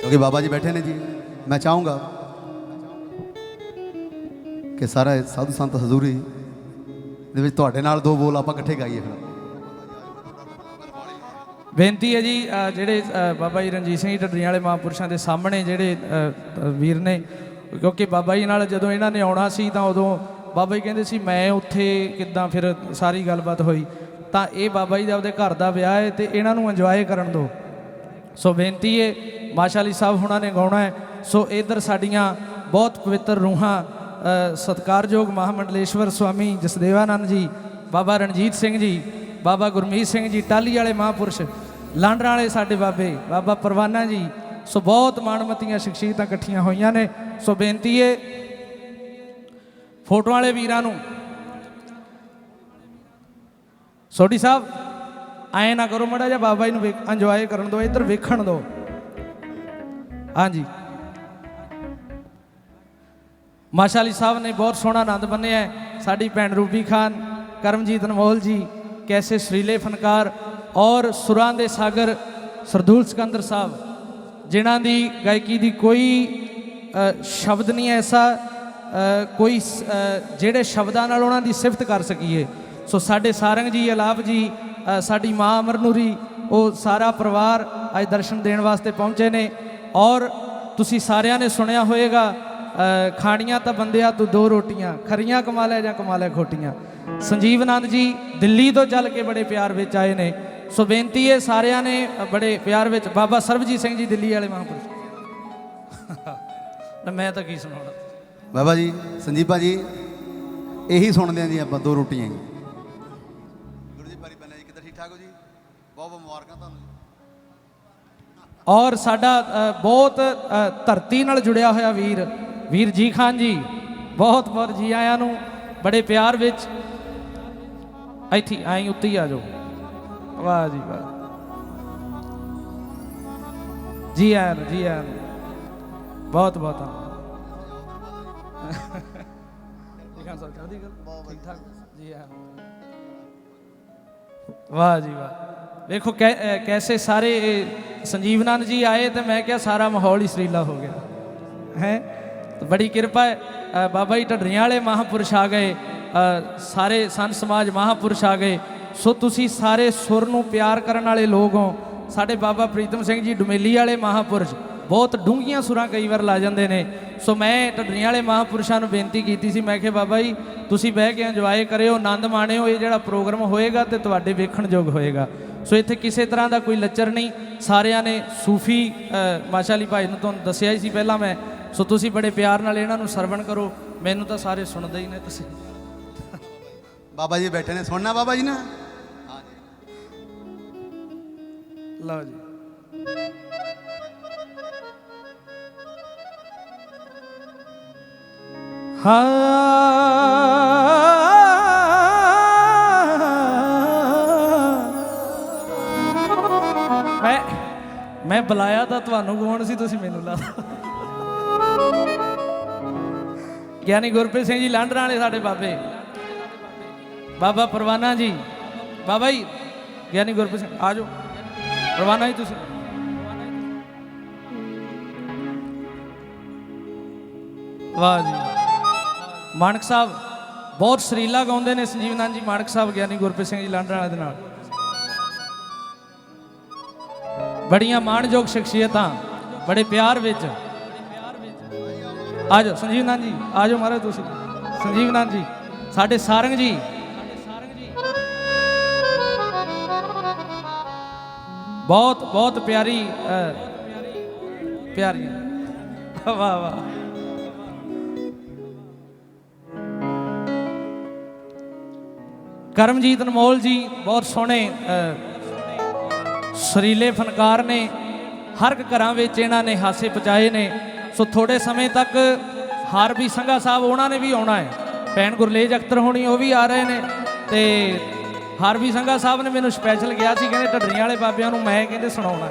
ਕਿਉਂਕਿ ਬਾਬਾ ਜੀ ਬੈਠੇ ਨੇ ਜੀ ਮੈਂ ਚਾਹੂੰਗਾ ਕਿ ਸਾਰਾ ਸਾਧੂ ਸੰਤ ਹਜ਼ੂਰੀ ਦੇ ਵਿੱਚ ਤੁਹਾਡੇ ਨਾਲ ਦੋ ਬੋਲ ਆਪਾਂ ਇਕੱਠੇ ਗਾਈਏ ਫਿਰ ਬੇਨਤੀ ਹੈ ਜੀ ਅ, ਜਿਹੜੇ ਅ, ਬਾਬਾ ਜੀ ਰਣਜੀਤ ਸਿੰਘ ਜੀ ਢੱਡਰੀਆਂ ਵਾਲੇ ਮਹਾਂਪੁਰਸ਼ਾਂ ਦੇ ਸਾਹਮਣੇ ਜਿਹੜੇ ਅ, ਅ, ਵੀਰ ਨੇ ਕਿਉਂਕਿ ਬਾਬਾ ਜੀ ਨਾਲ ਜਦੋਂ ਇਹਨਾਂ ਨੇ ਆਉਣਾ ਸੀ ਤਾਂ ਉਦੋਂ ਬਾਬਾ ਜੀ ਕਹਿੰਦੇ ਸੀ ਮੈਂ ਉੱਥੇ ਕਿੱਦਾਂ ਫਿਰ ਸਾਰੀ ਗੱਲਬਾਤ ਹੋਈ ਤਾਂ ਇਹ ਬਾਬਾ ਜੀ ਦਾ ਆਪਦੇ ਘਰ ਦਾ ਵਿਆਹ ਹੈ ਤੇ ਇਹਨਾਂ ਨੂੰ ਇੰਜੋਏ ਕਰਨ ਦਿਓ। ਸੋ ਬੇਨਤੀ ਹੈ ਮਾਸ਼ਾਅੱਲੀ ਸਾਹਿਬ ਹੁਣਾਂ ਨੇ ਗਾਉਣਾ ਹੈ। ਸੋ ਇਧਰ ਸਾਡੀਆਂ ਬਹੁਤ ਪਵਿੱਤਰ ਰੂਹਾਂ ਅ, ਸਤਿਕਾਰਯੋਗ ਮਹਾਮੰਡਲੇਸ਼ਵਰ ਸਵਾਮੀ ਜਸਦੇਵਾਨੰਦ ਜੀ ਬਾਬਾ ਰਣਜੀਤ ਸਿੰਘ ਜੀ ਬਾਬਾ ਗੁਰਮੀਤ ਸਿੰਘ ਜੀ ਟਾਲੀ ਵਾਲੇ ਮਹਾਂਪੁਰਸ਼ ਲਾਂਡਰਾਂ ਵਾਲੇ ਸਾਡੇ ਬਾਬੇ ਬਾਬਾ ਪਰਵਾਨਾ ਜੀ। ਸੋ ਬਹੁਤ ਮਾਣਮਤੀਆਂ ਸ਼ਖਸੀਅਤਾਂ ਇਕੱਠੀਆਂ ਹੋਈਆਂ ਨੇ। ਸੋ ਬੇਨਤੀ ਹੈ ਫੋਟੋ ਵਾਲੇ ਵੀਰਾਂ ਨੂੰ ਸੋਢੀ ਸਾਹਿਬ, ਐ ਨਾ ਕਰੋ ਮੜਾ ਜਿਹਾ ਬਾਬਾ ਜੀ ਨੂੰ ਇੰਜੋਏ ਕਰਨ ਦਿਓ, ਇੱਧਰ ਵੇਖਣ ਦਿਓ। ਹਾਂਜੀ। ਮਾਸ਼ਾ ਅਲੀ ਸਾਹਿਬ ਨੇ ਬਹੁਤ ਸੋਹਣਾ ਆਨੰਦ ਬੰਨਿਆ ਸਾਡੀ ਭੈਣ ਰੂਬੀ ਖਾਨ, ਕਰਮਜੀਤ ਅਨਮੋਲ ਜੀ, ਕੈਸੇ ਸਰੀਲੇ ਫਨਕਾਰ ਔਰ ਸੁਰਾਂ ਦੇ ਸਾਗਰ ਸਰਦੂਲ ਸਿਕੰਦਰ ਸਾਹਿਬ, ਜਿਨ੍ਹਾਂ ਦੀ ਗਾਇਕੀ ਦੀ ਕੋਈ ਸ਼ਬਦ ਨਹੀਂ ਐਸਾ ਕੋਈ ਜਿਹੜੇ ਸ਼ਬਦਾਂ ਨਾਲ ਉਹਨਾਂ ਦੀ ਸਿਫਤ ਕਰ ਸਕੀਏ। ਸੋ ਸਾਡੇ ਸਾਰੰਗ ਜੀ, ਅਲਾਪ ਜੀ ਸਾਡੀ ਮਾਂ ਅਮਰ ਨੂਰੀ ਉਹ ਸਾਰਾ ਪਰਿਵਾਰ ਅੱਜ ਦਰਸ਼ਨ ਦੇਣ ਵਾਸਤੇ ਪਹੁੰਚੇ ਨੇ। ਔਰ ਤੁਸੀਂ ਸਾਰਿਆਂ ਨੇ ਸੁਣਿਆ ਹੋਵੇਗਾ ਖਾਣੀਆਂ ਤਾਂ ਬੰਦਿਆ ਤੂੰ ਦੋ ਰੋਟੀਆਂ, ਖਰੀਆਂ ਕਮਾ ਲੈ ਜਾਂ ਕਮਾ ਲੈ ਖੋਟੀਆਂ। ਸੰਜੀਵ ਆਨੰਦ ਜੀ, ਦਿੱਲੀ ਤੋਂ ਚੱਲ ਕੇ ਬੜੇ ਪਿਆਰ ਵਿੱਚ ਆਏ ਨੇ। ਸੋ ਬੇਨਤੀ ਹੈ ਸਾਰਿਆਂ ਨੇ ਬੜੇ ਪਿਆਰ ਵਿੱਚ, ਬਾਬਾ ਸਰਬਜੀਤ ਸਿੰਘ ਜੀ, ਦਿੱਲੀ ਵਾਲੇ ਮਹਾਂਪੁਰਸ਼। ਨਾ ਮੈਂ ਤਾਂ ਕੀ ਸੁਣਾਉਣਾ? ਬਾਬਾ ਜੀ, ਸੰਜੀਪਾ ਜੀ, ਇਹੀ ਸੁਣਦੇ ਆਂ ਜੀ ਆਪਾਂ ਦੋ ਰੋਟੀਆਂ ਹੀ। ਔਰ ਸਾਡਾ ਬਹੁਤ ਧਰਤੀ ਨਾਲ ਜੁੜਿਆ ਹੋਇਆ ਵੀਰ ਵੀਰ ਜੀ ਖਾਨ ਜੀ ਬਹੁਤ ਬਹੁਤ ਜੀ ਆਇਆਂ ਨੂੰ ਬੜੇ ਪਿਆਰ ਵਿੱਚ। ਇੱਥੇ ਆਈ ਉੱਤੇ ਹੀ ਆ ਜਾਓ। ਵਾਹ ਜੀ ਵਾਹ। ਜੀ ਆਇਆਂ ਜੀ ਆਇਆਂ। ਬਹੁਤ ਬਹੁਤ ਜੀ ਖਾਨ ਸਾਹਿਬ ਚੜ੍ਹਦੀ ਕਲਾ ਠੀਕ ਠਾਕ ਜੀ ਆਇਆਂ। ਵਾਹ ਜੀ ਵਾਹ। ਵੇਖੋ ਕੈ- ਕੈਸੇ ਸਾਰੇ ਸੰਜੀਵਨੰਦ ਜੀ ਆਏ ਤੇ ਮੈਂ ਕਿਹਾ ਸਾਰਾ ਮਾਹੌਲ ਹੀ ਸਰੀਲਾ ਹੋ ਗਿਆ। ਹੈ? ਬੜੀ ਕਿਰਪਾ ਹੈ। ਬਾਬਾ ਜੀ ਢੱਡਰੀਆਂ ਵਾਲੇ ਮਹਾਂਪੁਰਸ਼ ਆ ਗਏ। ਸਾਰੇ ਸੰਤ ਸਮਾਜ ਮਹਾਂਪੁਰਸ਼ ਆ ਗਏ। ਸੋ ਤੁਸੀਂ ਸਾਰੇ ਸੁਰ ਨੂੰ ਪਿਆਰ ਕਰਨ ਵਾਲੇ ਲੋਕ ਹੋ। ਸਾਡੇ ਬਾਬਾ ਪ੍ਰੀਤਮ ਸਿੰਘ ਜੀ ਡੁਮੇਲੀ ਵਾਲੇ ਮਹਾਂਪੁਰਸ਼। ਬਹੁਤ ਡੂੰਘੀਆਂ ਸੁਰਾਂ ਕਈ ਵਾਰ ਲਾ ਜਾਂਦੇ ਨੇ। ਸੋ ਮੈਂ ਢੱਡਰੀਆਂ ਵਾਲੇ ਮਹਾਂਪੁਰਸ਼ਾਂ ਨੂੰ ਬੇਨਤੀ ਕੀਤੀ ਸੀ ਮੈਂ ਕਿਹਾ ਬਾਬਾ ਜੀ ਤੁਸੀਂ ਬਹਿ ਕੇ ਇੰਜੋਏ ਕਰਿਓ ਆਨੰਦ ਮਾਣਿਓ ਇਹ ਜਿਹੜਾ ਪ੍ਰੋਗਰਾਮ ਹੋਏਗਾ ਤੇ ਤੁਹਾਡੇ ਵੇਖਣ ਯੋਗ ਹੋਏਗਾ। ਸੋ ਇੱਥੇ ਕਿਸੇ ਤਰ੍ਹਾਂ ਦਾ ਕੋਈ ਲੱਚਰ ਨਹੀਂ। ਸਾਰਿਆਂ ਨੇ ਸੂਫੀ ਅ, ਮਾਸ਼ਾ ਅਲੀ ਭਾਈ ਨੂੰ ਤੁਹਾਨੂੰ ਦੱਸਿਆ ਹੀ ਸੀ ਪਹਿਲਾਂ ਮੈਂ। ਸੋ ਤੁਸੀਂ ਬੜੇ ਪਿਆਰ ਨਾਲ ਇਹਨਾਂ ਨੂੰ ਸਰਵਣ ਕਰੋ। ਮੈਨੂੰ ਤਾਂ ਸਾਰੇ ਸੁਣਦੇ ਹੀ ਨੇ ਤੁਸੀਂ। ਬਾਬਾ ਜੀ ਬੈਠੇ ਨੇ ਸੁਣਨਾ ਬਾਬਾ ਜੀ ਨਾ? ਲਓ ਜੀ। ਮੈਂ ਮੈਂ ਬੁਲਾਇਆ ਤਾਂ ਤੁਹਾਨੂੰ ਗਾਉਣ ਸੀ ਤੁਸੀਂ ਮੈਨੂੰ ਲਾ ਗਿਆਨੀ ਗੁਰਪ੍ਰੀਤ ਸਿੰਘ ਜੀ ਲਾਂਡਰਾਂ ਵਾਲੇ ਸਾਡੇ ਬਾਬੇ। ਬਾਬਾ ਪਰਵਾਨਾ ਜੀ। ਬਾਬਾ ਜੀ, ਗਿਆਨੀ ਗੁਰਪ੍ਰੀਤ ਸਿੰਘ, ਆ ਜਾਓ। ਪਰਵਾਨਾ ਜੀ ਤੁਸੀਂ। ਵਾਹ ਜੀ। ਮਾਨਕ ਸਾਹਿਬ, ਬਹੁਤ ਸਰੀਲਾ ਗਾਉਂਦੇ ਨੇ ਸੰਜੀਵਨੰਦ ਜੀ, ਮਾਨਕ ਸਾਹਿਬ ਗਿਆਨੀ ਗੁਰਪ੍ਰੀਤ ਸਿੰਘ ਜੀ ਲਾਂਡਰਾਂ ਵਾਲੇ ਦੇ ਨਾਲ। ਬੜੀਆਂ ਮਾਣਯੋਗ ਸ਼ਖਸੀਅਤਾਂ, ਬੜੇ ਪਿਆਰ ਵਿੱਚ। ਆ ਜਾਓ ਸੰਜੀਵਨੰਦ ਜੀ ਆ ਜਾਓ ਮਹਾਰਾਜ ਤੁਸੀਂ। ਸੰਜੀਵਨੰਦ ਜੀ, ਸਾਡੇ ਸਾਰੰਗ ਜੀ। ਬਹੁਤ ਬਹੁਤ ਪਿਆਰੀ ਪਿਆਰੀ। ਵਾਹ ਵਾਹ। ਕਰਮਜੀਤ ਅਨਮੋਲ ਜੀ ਬਹੁਤ ਸੋਹਣੇ ਅ, ਸਰੀਲੇ ਫਨਕਾਰ ਨੇ ਹਰ ਇੱਕ ਘਰਾਂ ਵਿੱਚ ਇਹਨਾਂ ਨੇ ਹਾਸੇ ਪਚਾਏ ਨੇ। ਸੋ ਥੋੜੇ ਸਮੇਂ ਤੱਕ ਹਾਰਬੀ ਸੰਘਾ ਸਾਹਿਬ ਉਹਨਾਂ ਨੇ ਵੀ ਆਉਣਾ ਹੈ। ਭੈਣ ਗੁਰਲੇਜ ਅਖਤਰ ਹੋਣੀ ਉਹ ਵੀ ਆ ਰਹੇ ਨੇ ਤੇ ਹਾਰਬੀ ਸੰਘਾ ਸਾਹਿਬ ਨੇ ਮੈਨੂੰ ਸਪੈਸ਼ਲ ਕਿਹਾ ਸੀ ਕਹਿੰਦੇ ਢੱਡਰੀਆਂ ਵਾਲੇ ਬਾਬਿਆਂ ਨੂੰ ਮੈਂ ਕਹਿੰਦੇ ਸੁਣਾਉਣਾ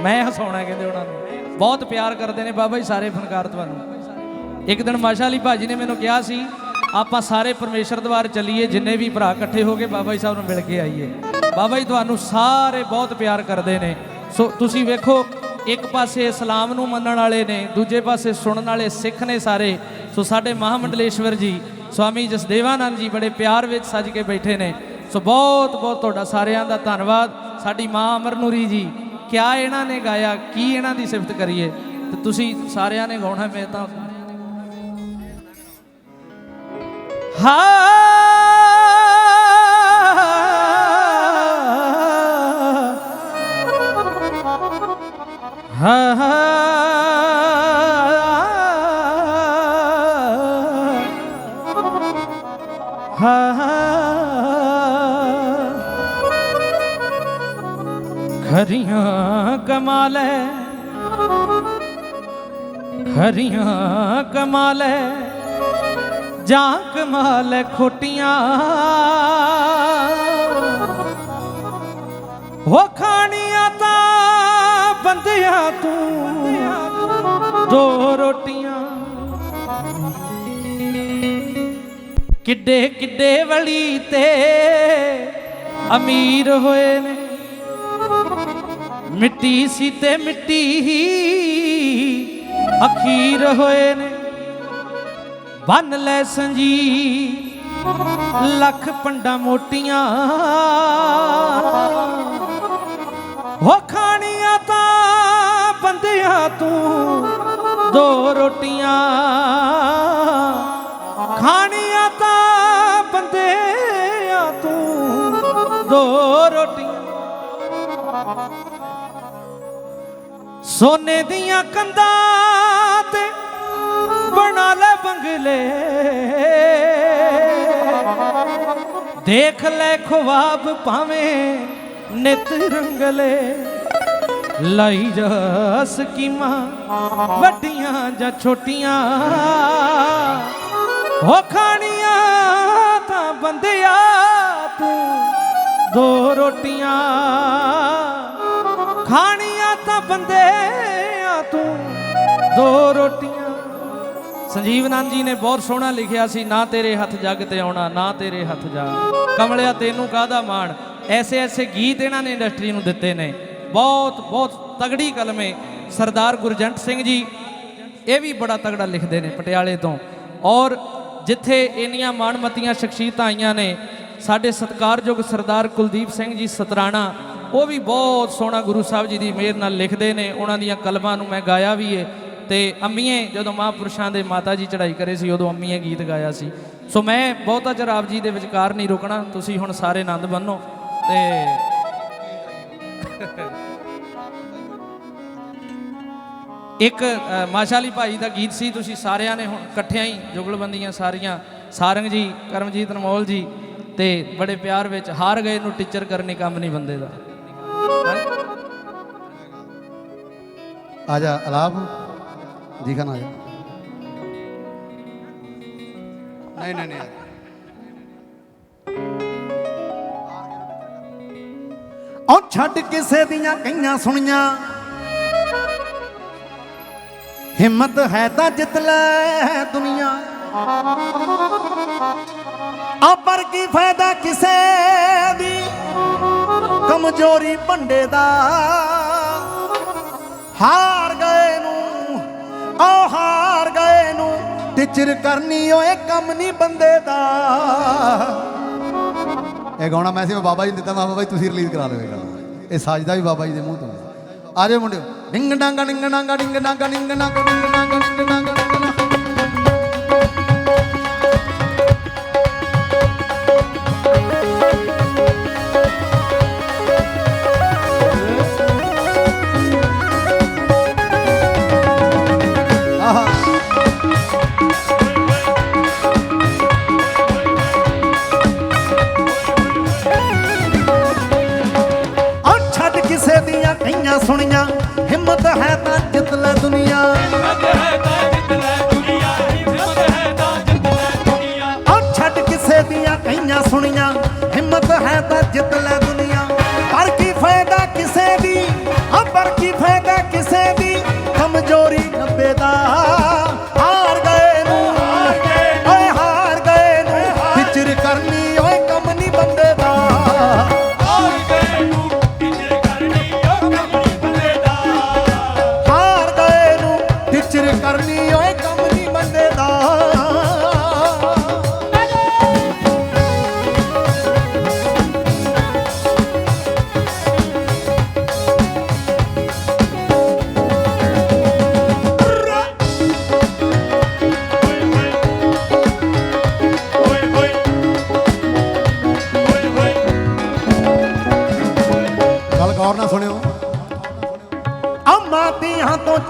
ਮੈਂ ਹਸਾਉਣਾ ਕਹਿੰਦੇ ਉਹਨਾਂ ਨੂੰ। ਬਹੁਤ ਪਿਆਰ ਕਰਦੇ ਨੇ ਬਾਬਾ ਜੀ ਸਾਰੇ ਫਨਕਾਰ ਤੁਹਾਨੂੰ। ਇੱਕ ਦਿਨ ਮਾਸ਼ਾ ਅਲੀ ਭਾਜੀ ਨੇ ਮੈਨੂੰ ਕਿਹਾ ਸੀ ਆਪਾਂ ਸਾਰੇ ਪਰਮੇਸ਼ਰ ਦਵਾਰ ਚੱਲੀਏ, ਜਿੰਨੇ ਵੀ ਭਰਾ ਇਕੱਠੇ ਹੋ ਕੇ ਬਾਬਾ ਜੀ ਸਾਹਿਬ ਨੂੰ ਮਿਲ ਕੇ ਆਈਏ। ਬਾਬਾ ਜੀ ਤੁਹਾਨੂੰ ਸਾਰੇ ਬਹੁਤ ਪਿਆਰ ਕਰਦੇ ਨੇ। ਸੋ ਤੁਸੀਂ ਵੇਖੋ, ਇੱਕ ਪਾਸੇ ਇਸਲਾਮ ਨੂੰ ਮੰਨਣ ਵਾਲੇ ਨੇ, ਦੂਜੇ ਪਾਸੇ ਸੁਣਨ ਵਾਲੇ ਸਿੱਖ ਨੇ ਸਾਰੇ। ਸੋ ਸਾਡੇ ਮਹਾਮੰਡਲੇਸ਼ਵਰ ਜੀ, ਸਵਾਮੀ ਜਸਦੇਵਾਨੰਦ ਜੀ ਬੜੇ ਪਿਆਰ ਵਿੱਚ ਸੱਜ ਕੇ ਬੈਠੇ ਨੇ। ਸੋ ਬਹੁਤ ਬਹੁਤ ਤੁਹਾਡਾ ਸਾਰਿਆਂ ਦਾ ਧੰਨਵਾਦ। ਸਾਡੀ ਮਾਂ ਅਮਰਨੂਰੀ ਜੀ, ਕਿਆ ਇਹਨਾਂ ਨੇ ਗਾਇਆ, ਕੀ ਇਹਨਾਂ ਦੀ ਸਿਫਤ ਕਰੀਏ। ਤੇ ਤੁਸੀਂ ਸਾਰਿਆਂ ਨੇ ਗਾਉਣਾ, ਮੈਂ ਤਾਂ ਹਾਂ ਹਾਂ। ਖਰੀਆਂ ਕਮਾਲੇ ਖਰੀਆਂ ਕਮਾਲੇ ਜਾਂ ਕਮਾਲ ਖੋਟੀਆਂ। ਹੋ ਖਾਣੀਆਂ ਤਾਂ ਬੰਦਿਆਂ ਤੂੰ ਦੋ ਰੋਟੀਆਂ। ਕਿੱਡੇ ਕਿੱਡੇ ਵਲੀ ਤੇ ਅਮੀਰ ਹੋਏ ਨੇ। ਮਿੱਟੀ ਸੀ ਤੇ ਮਿੱਟੀ ਹੀ ਅਖੀਰ ਹੋਏ ਨੇ। ਬੰਨ ਲੈ ਸੰਜੀ ਲੱਖ ਪੰਡਾ ਮੋਟੀਆਂ। ਹੋ ਖਾਣੀਆਂ ਤਾਂ ਬੰਦਿਆਂ ਤੂੰ ਦੋ ਰੋਟੀਆਂ। ਖਾਣੀਆਂ ਤਾਂ ਬੰਦਿਆਂ ਤੂੰ ਦੋ ਰੋਟੀਆਂ। ਸੋਨੇ ਦੀਆਂ ਕੰਧਾਂ ਬਣਾ ਲੈ ਬੰਗਲੇ। ਦੇਖ ਲੈ ਖਵਾਬ ਭਾਵੇਂ ਨਿਤ ਰੰਗਲੇ। ਲਾਈ ਜਾ ਸਕੀਮਾਂ ਵੱਡੀਆਂ ਜਾਂ ਛੋਟੀਆਂ। ਹੋ ਖਾਣੀਆਂ ਤਾਂ ਬੰਦਿਆ ਤੂੰ ਦੋ ਰੋਟੀਆਂ। ਖਾਣੀਆਂ ਤਾਂ ਬੰਦਿਆ ਤੂੰ ਦੋ ਰੋਟੀਆਂ। ਸੰਜੀਵ ਨੰਦ ਜੀ ਨੇ ਬਹੁਤ ਸੋਹਣਾ ਲਿਖਿਆ ਸੀ, ਨਾ ਤੇਰੇ ਹੱਥ ਜੱਗ ਤੇ ਆਉਣਾ, ਨਾ ਤੇਰੇ ਹੱਥ ਜਾ। ਕਮਲਿਆ, ਤੈਨੂੰ ਕਾਹਦਾ ਮਾਣ? ਐਸੇ ਐਸੇ ਗੀਤ ਇਹਨਾਂ ਨੇ ਇੰਡਸਟਰੀ ਨੂੰ ਦਿੱਤੇ ਨੇ। ਬਹੁਤ ਬਹੁਤ ਤਗੜੀ ਕਲਮੇ ਸਰਦਾਰ ਗੁਰਜੰਟ ਸਿੰਘ ਜੀ, ਇਹ ਵੀ ਬੜਾ ਤਗੜਾ ਲਿਖਦੇ ਨੇ ਪਟਿਆਲੇ ਤੋਂ। ਔਰ ਜਿੱਥੇ ਇੰਨੀਆਂ ਮਾਣਮੱਤੀਆਂ ਸ਼ਖਸੀਅਤਾਂ ਆਈਆਂ ਨੇ, ਸਾਡੇ ਸਤਿਕਾਰਯੋਗ ਸਰਦਾਰ ਕੁਲਦੀਪ ਸਿੰਘ ਜੀ ਸਤਰਾਣਾ, ਉਹ ਵੀ ਬਹੁਤ ਸੋਹਣਾ ਗੁਰੂ ਸਾਹਿਬ ਜੀ ਦੀ ਮਿਹਰ ਨਾਲ ਲਿਖਦੇ ਨੇ। ਉਹਨਾਂ ਦੀਆਂ ਕਲਮਾਂ ਨੂੰ ਮੈਂ ਗਾਇਆ ਵੀ ਏ। ਤੇ ਅੰਮੀਏ ਜਦੋਂ ਮਹਾਂਪੁਰਸ਼ਾਂ ਦੇ ਮਾਤਾ ਜੀ ਚੜ੍ਹਾਈ ਕਰੇ ਸੀ ਉਦੋਂ ਅੰਮੀਏ ਗੀਤ ਗਾਇਆ ਸੀ। ਸੋ ਮੈਂ ਬਹੁਤਾ ਚਿਰ ਆਪ ਜੀ ਦੇ ਵਿਚਕਾਰ ਨਹੀਂ ਰੁਕਣਾ ਤੁਸੀਂ ਹੁਣ ਸਾਰੇ ਆਨੰਦ ਬੰਨੋ ਤੇ ਇੱਕ ਅ, ਭਾਈ ਦਾ ਗੀਤ ਸੀ ਤੁਸੀਂ ਸਾਰਿਆਂ ਨੇ ਹੁਣ ਇਕੱਠਿਆਂ ਹੀ ਜੁਗਲਬੰਦੀਆਂ ਸਾਰੀਆਂ ਸਾਰੰਗ ਜੀ ਕਰਮਜੀਤ ਅਨਮੋਲ ਜੀ ਤੇ ਬੜੇ ਪਿਆਰ ਵਿੱਚ ਹਾਰ ਗਏ ਨੂੰ ਟੀਚਰ ਕਰਨੇ ਕੰਮ ਨਹੀਂ ਬੰਦੇ ਦਾ। ਆ ਅਲਾਪ। ਨਹੀਂ ਨਹੀਂ ਨਹੀਂ ਆ ਜਾ। ਉਹ ਛੱਡ ਕਿਸੇ ਦੀਆਂ ਕਈਆਂ ਸੁਣੀਆਂ ਹਿੰਮਤ ਹੈ ਤਾਂ ਜਿੱਤ ਲੈ ਦੁਨੀਆ ਆ ਪਰ ਕੀ ਫਾਇਦਾ ਕਿਸੇ ਦੀ ਕਮਜ਼ੋਰੀ ਭੰਡੇ ਦਾ ਹਾਰ ਗਏ ਆ ਹਾਰ ਗਏ ਨੂੰ ਟਿਚਰ ਕਰਨੀ ਓਏ ਕੰਮ ਨਹੀਂ ਬੰਦੇ ਦਾ। ਇਹ ਗਾਉਣਾ ਮੈਂ ਸੀ, ਮੈਂ ਬਾਬਾ ਜੀ ਨੂੰ ਦਿੱਤਾ, ਮੈਂ ਬਾਬਾ ਜੀ ਤੁਸੀਂ ਰਿਲੀਜ਼ ਕਰਾ ਲਓ ਇਹ ਗਾਣਾ ਇਹ ਸਾਜਦਾ ਵੀ ਬਾਬਾ ਜੀ ਦੇ ਮੂੰਹ ਤੋਂ। ਆ ਜਾਓ ਮੁੰਡਿਓ। ਡਿੰਗ ਡਾਂਗਾ ਡਿੰਗ ਡਾਂਗਾ ਡਿੰਗ ਡਾਂਗਾ ਡਿੰਗ ਡਾਂਗਾ ਡਿੰਗ ਡਾਂਗਾ ਡਿੰਗ ਡਾਂਗਾ। ਦੀਆਂ ਕਈਆਂ ਸੁਣੀਆਂ। ਹਿੰਮਤ ਹੈ ਤਾਂ ਜਿੱਤ ਲੈ ਦੁਨੀਆ। ਆ ਛੱਡ ਕਿਸੇ ਦੀਆਂ ਕਈਆਂ ਸੁਣੀਆਂ। ਹਿੰਮਤ ਹੈ ਤਾਂ ਜਿੱਤ ਲੈ ਦੁਨੀਆ। ਪਰ ਕੀ ਫਾਇਦਾ ਕਿਸੇ ਦੀ? ਆ ਪਰ ਕੀ ਫਾਇਦਾ ਕਿਸੇ ਦੀ? ਕਮਜ਼ੋਰੀ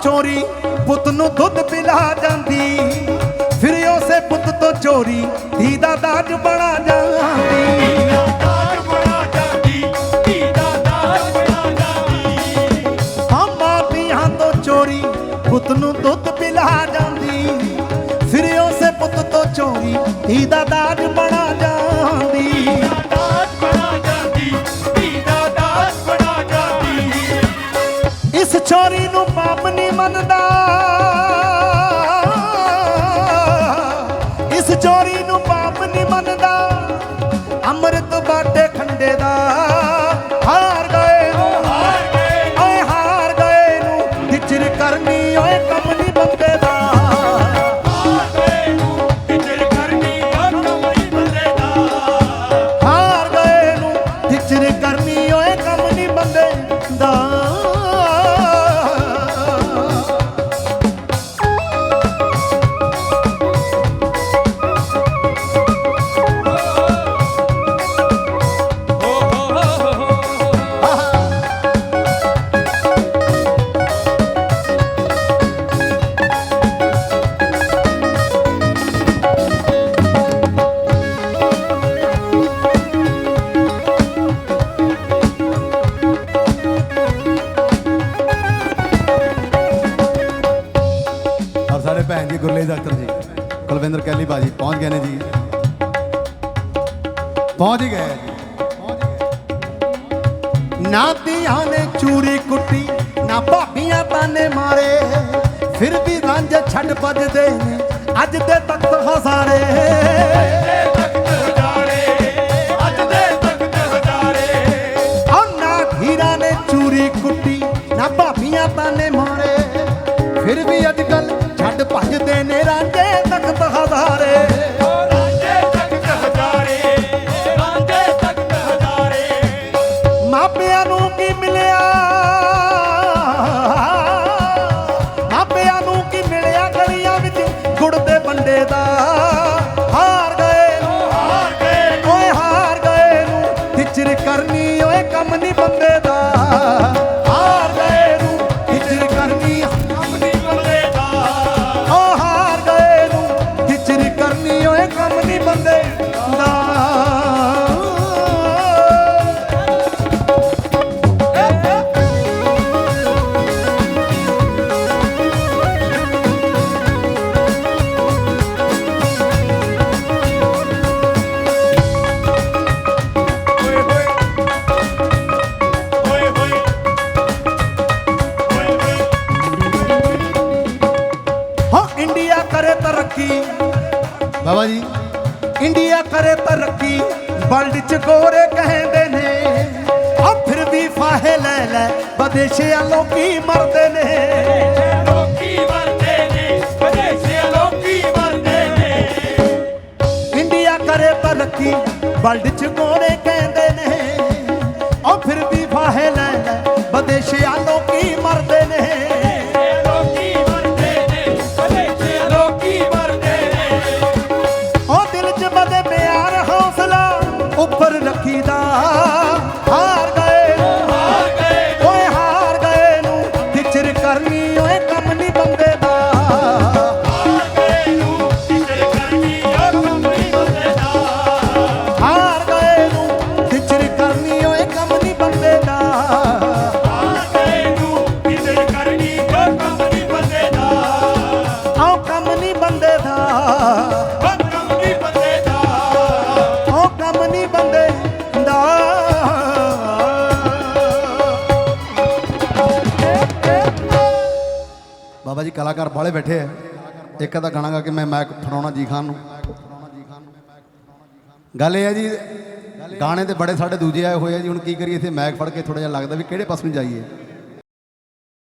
ਚੋਰੀ, ਪੁੱਤ ਨੂੰ ਦੁੱਧ ਪਿਲਾ ਜਾਂਦੀ। ਫਿਰ ਉਸੇ ਪੁੱਤ ਤੋਂ ਚੋਰੀ, ਧੀ ਦਾ ਦਾਜ ਬਣਾ ਜਾਂਦੀ। ਚੋਰੀ, ਪੁੱਤ ਨੂੰ ਦੁੱਧ ਪਿਲਾ ਜਾਂਦੀ। ਫਿਰ ਉਸੇ ਪੁੱਤ ਤੋਂ ਚੋਰੀ, ਧੀ ਦਾ ਦਾਜ করে দা ਨਾ ਧੀਆਂ ਨੇ ਚੂਰੀ ਕੁੱਟੀ, ਨਾ ਭਾਬੀਆਂ ਤਾਨੇ ਮਾਰੇ। ਫਿਰ ਵੀ ਰੰਜ ਛੱਡ ਭੱਜਦੇ ਨੇ, ਅੱਜ ਦੇ ਤਖਤ ਹਜ਼ਾਰੇ। ਨਾ ਧੀਰਾਂ ਨੇ ਚੂਰੀ ਕੁੱਟੀ, ਨਾ ਭਾਬੀਆਂ ਤਾਨੇ ਮਾਰੇ। ਫਿਰ ਵੀ ਅੱਜ ਕੱਲ ਛੱਡ ਭੱਜਦੇ ਨੇ ਰਾਂਝੇ ਤਖਤ ਜੀ ਇੰਡੀਆ ਕਰੇ ਤਰੱਕੀ ਵਰਲਡ ਚ ਗੋਰੇ ਕਹਿੰਦੇ ਨੇ। ਆ ਫਿਰ ਵੀ ਫਾਹੇ ਲੈ ਲੈ ਵਿਦੇਸ਼ੀਆਂ ਲੋਕੀ ਮਰਦੇ ਨੇ। ਇੰਡੀਆ ਕਰੇ ਤਰੱਕੀ ਵਰਲਡ ਚ ਗੋਰੇ ਕਲਾਕਾਰ ਬਾਹਲੇ ਬੈਠੇ ਆ। ਇੱਕ ਅੱਧਾ ਗਾਣਾ ਗਾ ਕੇ ਮੈਂ ਮੈਕ ਫੜਾਉਣਾ ਜੀ ਖਾਨ ਨੂੰ। ਗੱਲ ਇਹ ਹੈ ਜੀ, ਗਾਣੇ ਤੇ ਬੜੇ ਸਾਡੇ ਦੂਜੇ ਆਏ ਹੋਏ ਆ ਜੀ, ਹੁਣ ਕੀ ਕਰੀਏ, ਇੱਥੇ ਮੈਕ ਫੜ ਕੇ ਥੋੜਾ ਜਿਹਾ ਲੱਗਦਾ ਵੀ ਕਿਹੜੇ ਪਾਸੇ ਨੂੰ ਜਾਈਏ।